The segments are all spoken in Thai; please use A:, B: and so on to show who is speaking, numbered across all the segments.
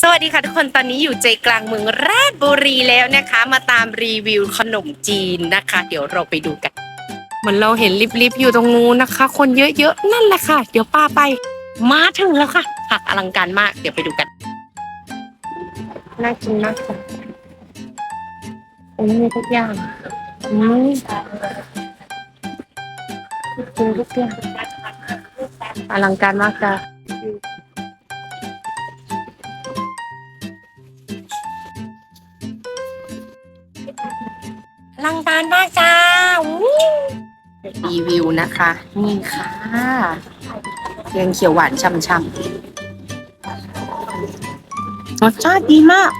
A: สวัสดีค่ะทุกคนตอนนี้อยู่ใจกลางเมืองราชบุรีแล้วนะคะ มาตามรีวิวขนมจีนนะคะ เดี๋ยวเราไปดูกันเหมือนเราเห็นลิบๆอยู่ตรงนู้นนะคะ คนเยอะๆนั่นแหละค่ะ เดี๋ยวป้าไป มาถึงแล้วค่ะค่ะอลังการมาก เดี๋ยวไปดูกันน่ากินมากค่ะโอ้ยมีทุกอย่างอืมกินทุกอย่างอลังการมากจ้ะ ลังการมากจ้าอู้รีวิวนะคะ นี่ค่ะแกงเขียวหวานช่ำๆรสชาติดีมาก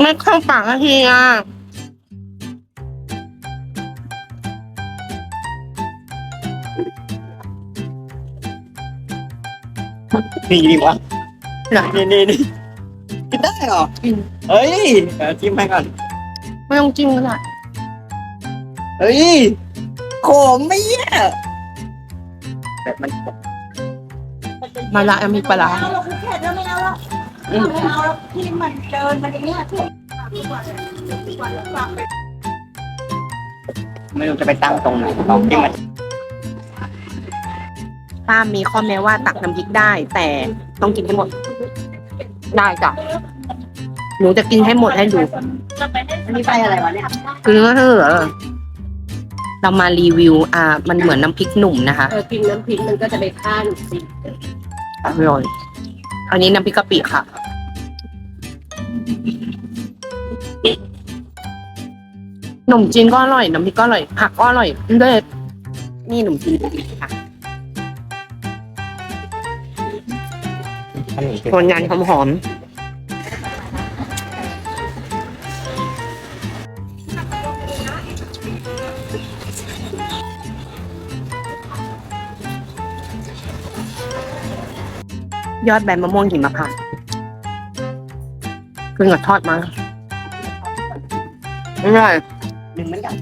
A: ไม่เข้าปากนาทีอะ
B: นี่ดีวะ
A: เหรอ
B: นี่นี่นี่กินได้เหรอ
A: อืม
B: เฮ้ยเดี๋ยวจิ้มให้ก่อน
A: ไม่ต้องจิ้มก็ได้
B: เฮ้ยขมไม่แย่แบบมัน
A: มาละมีปลาร้า
C: เอาเราคุกเข็ดแล้วไม่เอาแล้ว
A: อืม
C: ไม่เอาแล้วที่มันเดินมาอย่างเงี้ยทุกทุกวันทุกวันแล้วฝากไป
B: ไม่รู้จะไปตั้งตรงไหนลองจิ้มมัน
A: ป้ามีข้อแม้ว่าตักน้ำพริกได้ แต่ต้องกินให้หมด ได้จ้ะหนูจะกินให้หมดให้ดู
B: อันนี้ไปอะไรวะเนี่ย
A: คือเถอะเรามารีวิว อ่า มันเหมือนน้ำพริกหนุ่มนะคะ
D: เออกินน้ำพริกมันก็จะไปฆ่าหนูสิ
A: อร่อยอันนี้น้ำพริกกะปิค่ะขนมจีนก็อร่อย น้ำพริกก็อร่อย ผักก็อร่อยด้วยนี่ขนมจีนค่ะ ส่วนงานหอมๆยอดใบมะม่วงหิมพานต์คือกับทอดมาอร่อย
B: หนึ่งเหมือนกัน